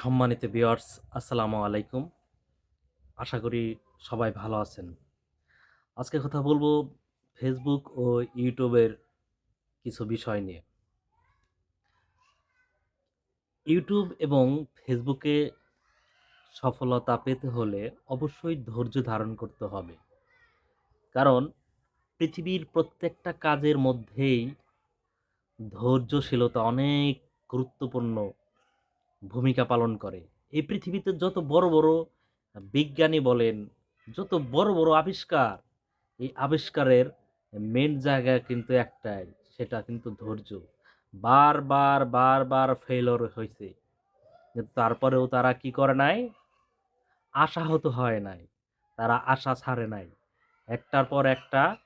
সম্মানিত ভিউয়ার্স, আসসালামু আলাইকুম। আশা করি সবাই ভালো আছেন। আজকে কথা বলব ফেসবুক ও ইউটিউবের কিছু বিষয় নিয়ে। ইউটিউব এবং ফেসবুকে সফলতা পেতে হলে অবশ্যই ধৈর্য ধারণ করতে হবে। কারণ পৃথিবীর প্রত্যেকটা কাজের মধ্যেই ধৈর্যশীলতা অনেক গুরুত্বপূর্ণ ভূমিকা পালন করে। এই পৃথিবীতে যত বড় বড় বিজ্ঞানী বলেন, যত বড় বড় আবিষ্কার, এই আবিষ্কারের মেন জায়গা কিন্তু একটাই, সেটা কিন্তু ধৈর্য। বারবার বারবার ফেলর হয়েছে তারপরেও তারা কি করে নাই? আশাহত হয় নাই। তারা আশা ছাড়ে নাই। একটার পর একটা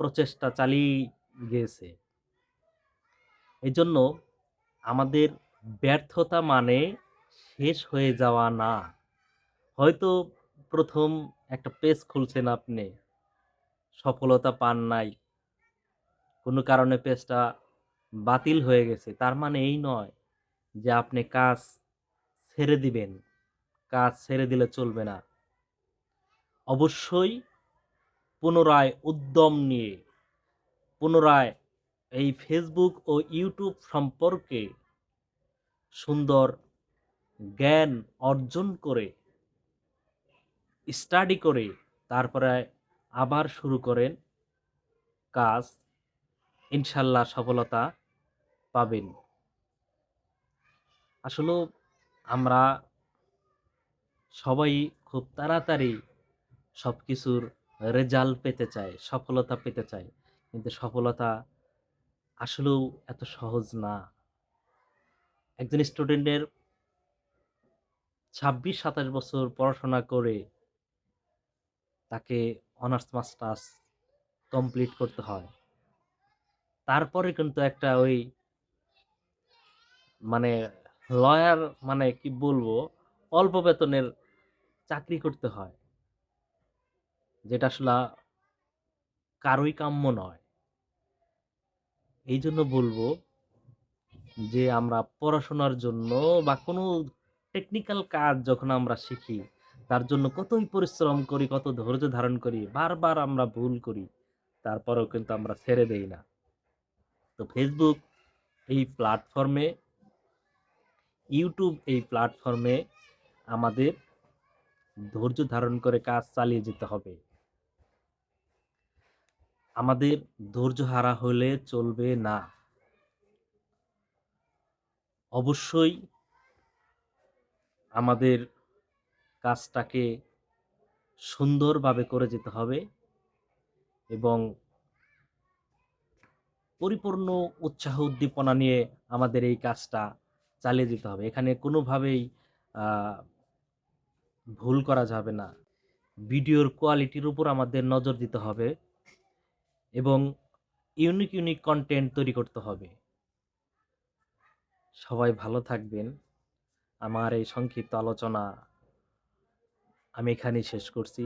প্রচেষ্টা চালিয়ে গিয়েছে এই জন্য আমাদের ব্যর্থতা মানে শেষ হয়ে যাওয়া না। হয়তো প্রথম একটা পেজ খুলছেন আপনি, সফলতা পান নাই। কোনো কারণে পেজটা বাতিল হয়ে গেছে। তার মানে এই নয় যে আপনি কাজ ছেড়ে দিবেন, কাজ ছেড়ে দিলে চলবে না। অবশ্যই পুনরায় উদ্যম নিয়ে, পুনরায় এই ফেসবুক ও ইউটিউব সম্পর্কে সুন্দর জ্ঞান অর্জন করে স্টাডি করে, তারপরে আবার শুরু করেন, কাজ, ইনশাল্লাহ সফলতা পাবেন। আসলে আমরা সবাই খুব তাড়াতাড়ি সব কিছুর রেজাল্ট পেতে চাই, সফলতা পেতে চাই, কিন্তু সফলতা আসলেও এত সহজ না। একজন স্টুডেন্টের ছাব্বিশ, সাতাশ বছর পড়াশোনা করে তাকে অনার্স মাস্টার্স কমপ্লিট করতে হয়। তারপরে কিন্তু একটা ওই মানে লয়ার মানে কি বলব, অল্প বেতনের চাকরি করতে হয়। যেটা আসলে কারোই কাম্য নয়। এই জন্য বলব যে আমরা পড়াশোনার জন্য বা কোনো টেকনিক্যাল কাজ যখন আমরা শিখি, তার জন্য কতই পরিশ্রম করি, কত ধৈর্য ধারণ করি, বারবার আমরা ভুল করি, তারপরেও কিন্তু আমরা ছেড়ে দেই না। তো ফেসবুক এই প্ল্যাটফর্মে ইউটিউব এই প্ল্যাটফর্মে আমাদের ধৈর্য ধারণ করে কাজ চালিয়ে যেতে হবে। আমাদের ধৈর্য হারা হলে চলবে না। অবশ্যই আমাদের কাজটাকে সুন্দরভাবে করে যেতে হবে এবং পরিপূর্ণ উৎসাহ উদ্দীপনা নিয়ে আমাদের এই কাজটা চালিয়ে যেতে হবে। এখানে কোনোভাবেই ভুল করা যাবে না। ভিডিওর কোয়ালিটির উপর আমাদের নজর দিতে হবে এবং ইউনিক ইউনিক কন্টেন্ট তৈরি করতে হবে। সবাই ভালো থাকবেন। আমার এই সংক্ষিপ্ত আলোচনা আমি এখানেই শেষ করছি।